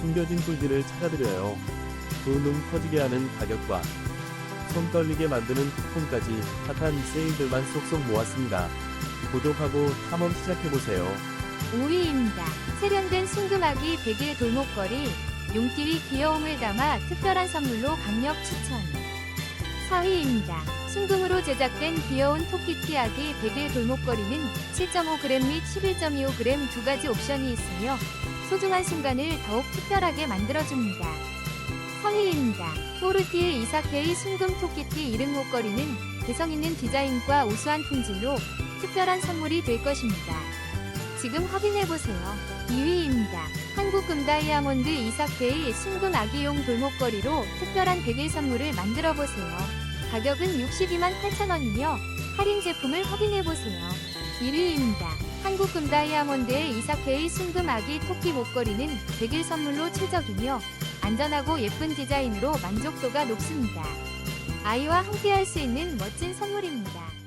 숨겨진 꿀들을 찾아드려요. 두눈 터지게 하는 가격과 손 떨리게 만드는 쿠폰까지 핫한 세일들만 쏙쏙 모았습니다. 구독하고 탐험 시작해보세요. 5위입니다. 세련된 순금아기 100일 돌목걸이, 용띠위 귀여움을 담아 특별한 선물로 강력 추천. 4위입니다. 순금으로 제작된 귀여운 토끼띠 아기 100일 돌목걸이는 7.5g 및 11.25g 두 가지 옵션이 있으며 소중한 순간을 더욱 특별하게 만들어줍니다. 3위입니다. 포르티의 이사케의 순금 토끼띠 이름 목걸이는 개성 있는 디자인과 우수한 품질로 특별한 선물이 될 것입니다. 지금 확인해보세요. 2위입니다. 한국금 다이아몬드 이사케의 순금 아기용 돌목걸이로 특별한 100일 선물을 만들어보세요. 가격은 62만 8천원이며 할인 제품을 확인해보세요. 1위입니다. 한국금 다이아몬드의 이사케의 순금 아기 토끼 목걸이는 100일 선물로 최적이며 안전하고 예쁜 디자인으로 만족도가 높습니다. 아이와 함께 할 수 있는 멋진 선물입니다.